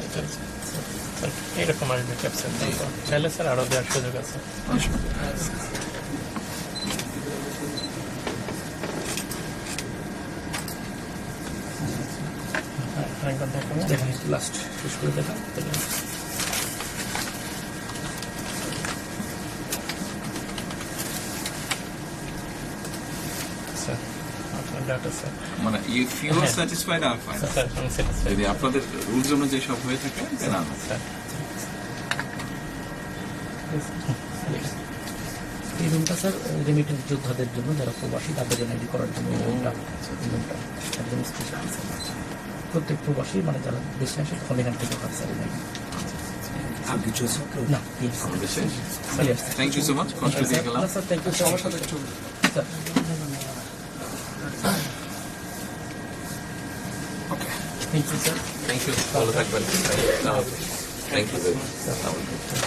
আচ্ছা। স্যার, এরকম আসবে ক্যাপচার চাইলে স্যার আরও দেওয়ার সুযোগ আছে। লাস্ট শেষ করে দেখান স্যার মানে ইউ ফিল হ্যাঁ। স্যাটিসফাইড আই ফাইন যদি আপনাদের রুলস অনুযায়ী সব হয়ে থাকে দেন আমি এই রুমটা স্যার রেমিটেন্স যোদ্ধাদের জন্য যারা প্রবাসী তাদের এনআইডি করার জন্য রুমটা। রুমটা একদম স্পেশাল প্রত্যেক প্রবাসী মানে যারা দেশে আসে তখন এখান থেকে পাচ্ছে স্যার এনআইডি আর কিছু আছে? না প্লিজ আমাদের শেষ। Sir thank you so much কষ্ট দিয়ে গেলাম। স্যার থ্যাংক ইউ সবার সাথে একটু sir thank you sir thank you ভালো থাকবেন থ্যাংক ইউ